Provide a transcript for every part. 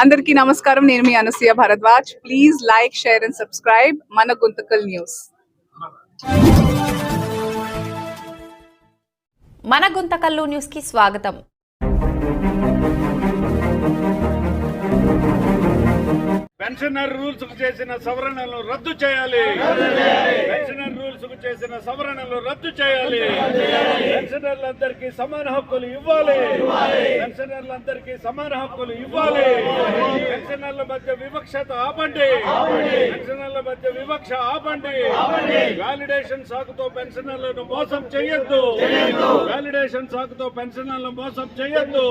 అందరికీ నమస్కారం. నేను మీ Anasuya Bharadwaj. Please like share and subscribe మన గుంతకల్ న్యూస్. మన గుంతకల్లు న్యూస్కి స్వాగతం. పెన్షనర్ రూల్స్కు చేసిన సవరణలను రద్దు చేయాలి. పెన్షనర్ రూల్స్కు చేసిన సవరణలు రద్దు చేయాలి. పెన్షనర్లందరికీ సమాన హక్కులు ఇవ్వాలి. పెన్షనర్లందరికీ సమాన హక్కులు ఇవ్వాలి. పెన్షనర్ల మధ్య వివక్షత ఆపండి. పెన్షనర్ల మధ్య వివక్ష ఆపండి. వ్యాలిడేషన్ సాకుతో పెన్షనర్లను మోసం చేయొద్దు. వ్యాలిడేషన్ సాకుతో పెన్షనర్లను మోసం చేయొద్దు.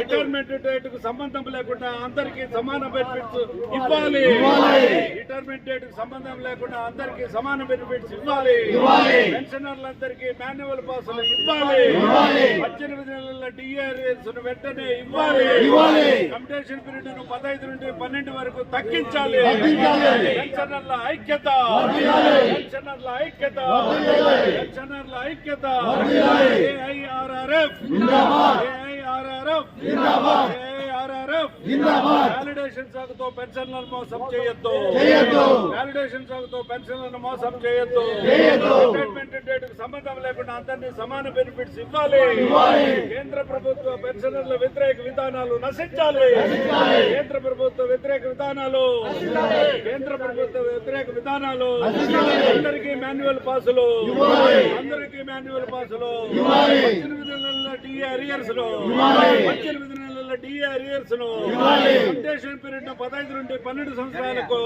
రిటైర్మెంట్ డేట్కు సంబంధం లేకుండా అందరికీ సమాన బెనిఫిట్స్ ఇవ్వాలి. రిటైర్మెంట్ డేట్కు సంబంధం లేకుండా అందరికీ సమాన బెనిఫిట్స్ ఇవ్వాలి. పెన్షనర్లందరికీ మాన్యువల్ పాసులు ఇవ్వాలి. పద్దెనిమిది నెలల డిఆర్ఎస్ వెంటనే ఇవ్వాలి. కమిటేషన్ పీరియడ్ను పదహైదు నుండి పన్నెండు వరకు తగ్గించాలి. పెన్షనర్ల ఐక్యత. పెన్షనర్ల ఐక్యత. పెన్షనర్ల ఐక్యత. ఏఐఆర్ఆర్ఎఫ్ ఏఐఆర్ఆర్ఎఫ్ సాగుతో పెన్షన్లను మోసం చేయొద్దు. వాలిడేషన్ సాగుతో పెన్షన్లను మోసం చేయొద్దు. రిటైర్మెంట్ డేట్కు సంబంధం లేకుండా అందరినీ సమాన బెనిఫిట్స్ ఇవ్వాలి. కేంద్ర ప్రభుత్వ పెన్షనర్ల వ్యతిరేక విధానాలు నశించాలి. కేంద్ర ప్రభుత్వ వ్యతిరేక విధానాలు కేంద్ర ప్రభుత్వ వ్యతిరేక విధానాలు అందరికీ మాన్యువల్ పాసులు. అందరికీ మాన్యువల్ పాసులు. పద్దెనిమిది నెలల డిఏ అరియర్స్ను పద్దెనిమిది కంప్టేషన్ పీరియడ్ పదహైదు నుండి పన్నెండు సంవత్సరాలకు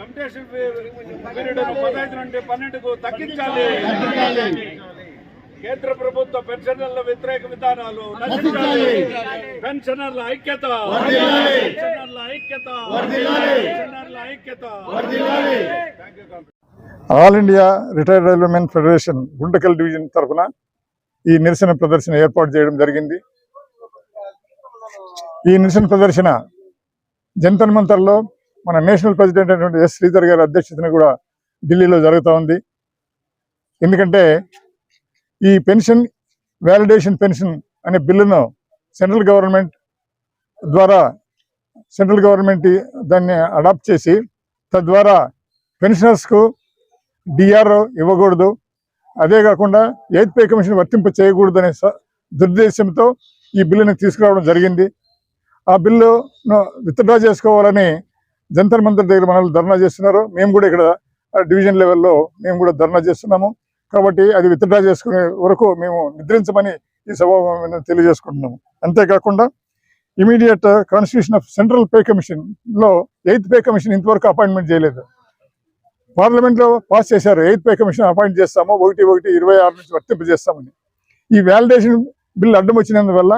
కంప్టేషన్ పీరియడ్ను పదహైదు నుండి పన్నెండుకు తగ్గించాలి. కేంద్ర ప్రభుత్వ పెన్షనర్ల వ్యతిరేక విధానాలు పెన్షనర్ల ఐక్యత. పెన్షనర్ల ఐక్యత. పెన్షనర్ల ఐక్యత. All India retired railwaymen federation Guntakal division తరఫున ఈ నిరసన ప్రదర్శన ఏర్పాటు చేయడం జరిగింది. ఈ నిరసన ప్రదర్శన జంతన్ మంతర్లో మన నేషనల్ ప్రెసిడెంట్ అయినటువంటి ఎస్ శ్రీధర్ గారి అధ్యక్షతన కూడా ఢిల్లీలో జరుగుతూ ఉంది. ఎందుకంటే ఈ పెన్షన్ వ్యాలిడేషన్ పెన్షన్ అనే బిల్లును సెంట్రల్ గవర్నమెంట్ ద్వారా సెంట్రల్ గవర్నమెంట్ దాన్ని అడాప్ట్ చేసి తద్వారా పెన్షనర్స్కు డిఆర్ఓ ఇవ్వకూడదు. అదే కాకుండా ఎయిత్ పే కమిషన్ వర్తింప చేయకూడదు అనే స- దురుద్దేశంతో ఈ బిల్లుని తీసుకురావడం జరిగింది. ఆ బిల్లును విత్డ్రా చేసుకోవాలని జంతర్ మంతర్ దగ్గర మనల్ని ధర్నా చేస్తున్నారు. మేము కూడా ఇక్కడ డివిజన్ లెవెల్లో మేము కూడా ధర్నా చేస్తున్నాము. కాబట్టి అది విత్డ్రా చేసుకునే వరకు మేము నిద్రించమని ఈ సభ తెలియజేసుకుంటున్నాము. అంతేకాకుండా immediate constitution of central pay కమిషన్లో ఎయిత్ పే కమిషన్ ఇంతవరకు అపాయింట్మెంట్ చేయలేదు. పార్లమెంట్లో పాస్ చేశారు. ఎయిత్ పే కమిషన్ అపాయింట్ చేస్తాము. ఒకటి ఒకటి ఇరవై ఆరు నుంచి వర్తింపజేస్తామని. ఈ వ్యాలిడేషన్ బిల్ అడ్డం వచ్చినందువల్ల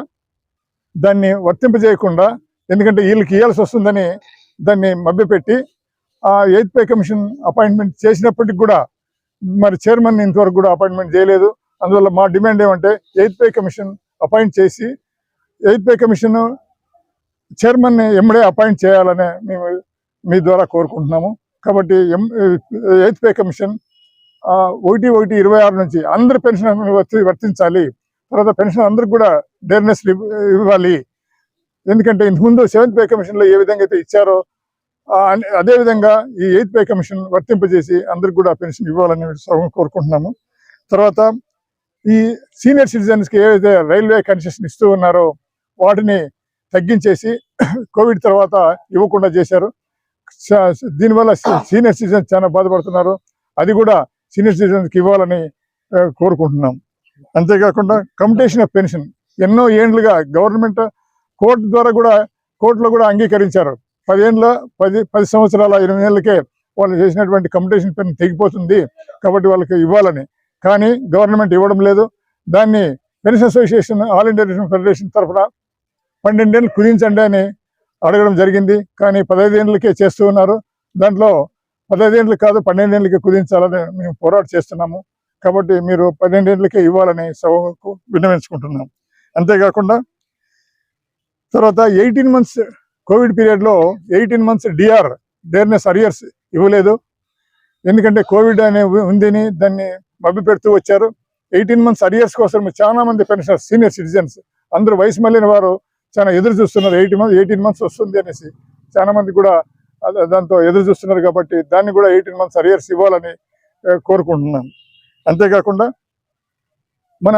దాన్ని వర్తింపజేయకుండా ఎందుకంటే వీళ్ళకి ఇవ్వాల్సి వస్తుందని దాన్ని మభ్యపెట్టి ఆ ఎయిత్ పే కమిషన్ అపాయింట్మెంట్ చేసినప్పటికి కూడా మరి చైర్మన్ ఇంతవరకు కూడా అపాయింట్మెంట్ చేయలేదు. అందువల్ల మా డిమాండ్ ఏమంటే ఎయిత్ పే కమిషన్ అపాయింట్ చేసి ఎయిత్ పే కమిషన్ చైర్మన్ని ఎమ్మడే అపాయింట్ చేయాలని మేము మీ ద్వారా కోరుకుంటున్నాము. కాబట్టి ఎం ఎయిత్ పే కమిషన్ ఆ, ఒకటి ఒకటి ఇరవై ఆరు నుంచి అందరి పెన్షన్ వర్తి వర్తించాలి. తర్వాత పెన్షన్ అందరికి కూడా డేర్నెస్ ఇవ్వాలి. ఎందుకంటే ఇంతకుముందు సెవెంత్ పే కమిషన్లో ఏ విధంగా అయితే ఇచ్చారో అదేవిధంగా అన్- అదే విధంగా ఈ ఎయిత్ పే కమిషన్ వర్తింపజేసి అందరికి కూడా పెన్షన్ ఇవ్వాలని కోరుకుంటున్నాము తర్వాత ఈ సీనియర్ సిటిజన్స్కి ఏవైతే రైల్వే కన్సెషన్ ఇస్తూ ఉన్నారో వాటిని తగ్గించేసి కోవిడ్ తర్వాత ఇవ్వకుండా చేశారు. దీనివల్ల సీనియర్ సిటిజన్స్ చాలా బాధపడుతున్నారు. అది కూడా సీనియర్ సిటిజన్స్కి ఇవ్వాలని కోరుకుంటున్నాం. అంతేకాకుండా కమిటేషన్ ఆఫ్ పెన్షన్. ఎన్నో ఏండ్లుగా గవర్నమెంట్ కోర్టు ద్వారా కూడా కోర్టులో కూడా అంగీకరించారు. పదేళ్ళ పది పది సంవత్సరాల ఎనిమిది ఏళ్ళకే వాళ్ళు చేసినటువంటి కమిటేషన్ పెన్ తెగిపోతుంది కాబట్టి వాళ్ళకి ఇవ్వాలని. కానీ గవర్నమెంట్ ఇవ్వడం లేదు. దాన్ని pension association all India retirement federation తరఫున పన్నెండేళ్ళు కుదించండి అని అడగడం జరిగింది. కానీ పదహైదేళ్ళకే చేస్తూ ఉన్నారు. దాంట్లో పదహైదేళ్ళు కాదు పన్నెండేళ్ళకి కుదించాలని మేము పోరాటం చేస్తున్నాము. కాబట్టి మీరు పన్నెండేళ్ళకే ఇవ్వాలని సభకు విన్నవించుకుంటున్నాం. అంతేకాకుండా తర్వాత ఎయిటీన్ మంత్స్ కోవిడ్ పీరియడ్లో eighteen months DR dearness arrears ఇవ్వలేదు. ఎందుకంటే కోవిడ్ అనే ఉ- ఉందని దాన్ని మభ్య పెడుతూ వచ్చారు. ఎయిటీన్ మంత్స్ అరియర్స్ కోసం చాలా మంది పెన్షనర్స్ సీనియర్ సిటిజన్స్ అందరూ వయసు మళ్ళిన వారు చాలా ఎదురు చూస్తున్నారు. ఎయిటీ మంత్స్ ఎయిటీన్ మంత్స్ వస్తుంది అనేసి చాలా మంది కూడా దాంతో ఎదురు చూస్తున్నారు కాబట్టి దాన్ని కూడా ఎయిటీన్ మంత్స్ అరియర్స్ ఇవ్వాలని కోరుకుంటున్నాను. అంతేకాకుండా మన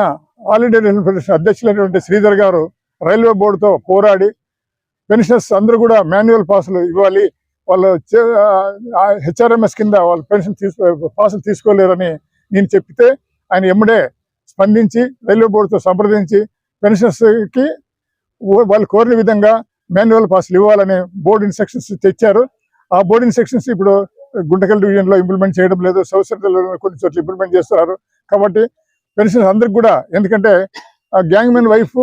ఆల్ ఇండియా రైల్వే ఫెడరేషన్ అధ్యక్షులైనటువంటి శ్రీధర్ గారు రైల్వే బోర్డుతో పోరాడి పెన్షనర్స్ అందరూ కూడా మాన్యువల్ పాసులు ఇవ్వాలి. వాళ్ళు హెచ్ఆర్ఎంఎస్ కింద వాళ్ళు పెన్షన్ తీసుకో పాసులు తీసుకోలేరని నేను చెప్తే ఆయన ఎమ్మడే స్పందించి రైల్వే బోర్డుతో సంప్రదించి పెన్షనర్స్కి వాళ్ళు కోరిన విధంగా మాన్యువల్ పాసులు ఇవ్వాలని బోర్డు ఇన్స్ట్రక్షన్స్ తెచ్చారు. ఆ బోర్డు ఇన్స్ట్రక్షన్స్ ఇప్పుడు గుంటకల్ డివిజన్లో ఇంప్లిమెంట్ చేయడం లేదు సౌత్ సెంట్రల్ కొన్ని చోట్ల ఇంప్లిమెంట్ చేస్తున్నారు. కాబట్టి పెన్షన్స్ అందరికి కూడా ఎందుకంటే గ్యాంగ్ మెన్ వైఫ్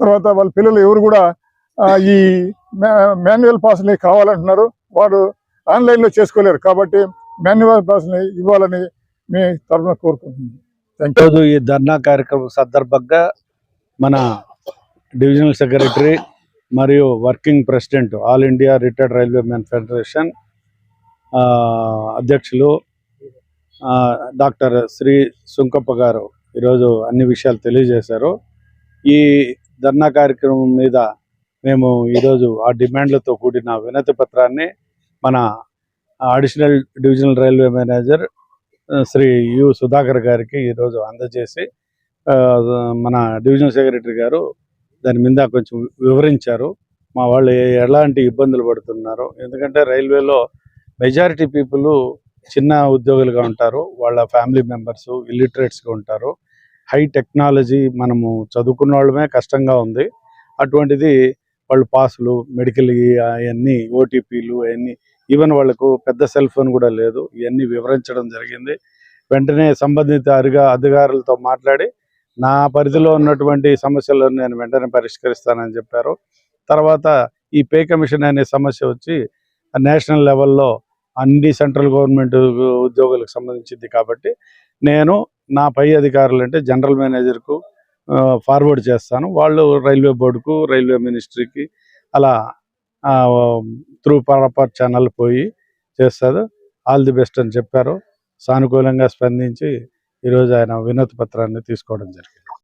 తర్వాత వాళ్ళ పిల్లలు ఎవరు కూడా ఈ మాన్యువల్ పాస్ని కావాలంటున్నారు. వారు ఆన్లైన్లో చేసుకోలేరు కాబట్టి మాన్యువల్ పాస్ని ఇవ్వాలని మీ తరఫున కోరుకుంటున్నాను. ఈ ధర్నా కార్యక్రమం సందర్భంగా మన డివిజనల్ సెక్రటరీ మరియు working president all India retired railway man federation అధ్యక్షులు డాక్టర్ శ్రీ సుంకప్ప గారు ఈరోజు అన్ని విషయాలు తెలియజేశారు. ఈ ధర్నా కార్యక్రమం మీద మేము ఈరోజు ఆ డిమాండ్లతో కూడిన వినతి పత్రాన్ని మన additional divisional railway manager Shri U Sudhakar గారికి ఈరోజు అందజేసి మన డివిజన్ సెక్రటరీ గారు దాని మీద కొంచెం వివరించారు. మా వాళ్ళు ఎలాంటి ఇబ్బందులు పడుతున్నారు. ఎందుకంటే రైల్వేలో మెజారిటీ పీపుల్ చిన్న ఉద్యోగులుగా ఉంటారు వాళ్ళ ఫ్యామిలీ మెంబర్స్ ఇల్లిటరేట్స్గా ఉంటారు. హై టెక్నాలజీ మనము చదువుకున్న వాళ్ళమే కష్టంగా ఉంది. అటువంటిది వాళ్ళు పాసులు మెడికల్ అవన్నీ ఓటీపీలు అవన్నీ ఈవెన్ వాళ్ళకు పెద్ద సెల్ ఫోన్ కూడా లేదు. ఇవన్నీ వివరించడం జరిగింది. వెంటనే సంబంధిత అధిగా అధికారులతో మాట్లాడి నా పరిధిలో ఉన్నటువంటి సమస్యలను నేను వెంటనే పరిష్కరిస్తానని చెప్పారు. తర్వాత ఈ పే కమిషన్ అనే సమస్య వచ్చి నేషనల్ లెవెల్లో అన్ని సెంట్రల్ గవర్నమెంట్ ఉద్యోగులకు సంబంధించింది కాబట్టి నేను నా పై అధికారులు అంటే జనరల్ మేనేజర్కు ఫార్వర్డ్ చేస్తాను. వాళ్ళు రైల్వే బోర్డుకు రైల్వే మినిస్ట్రీకి అలా త్రూ ప్రాపర్ ఛానల్ పోయి చేస్తారు. ఆల్ ది బెస్ట్ అని చెప్పారు. సానుకూలంగా స్పందించి ఈరోజు ఆయన వినతి పత్రాన్ని తీసుకోవడం జరిగింది.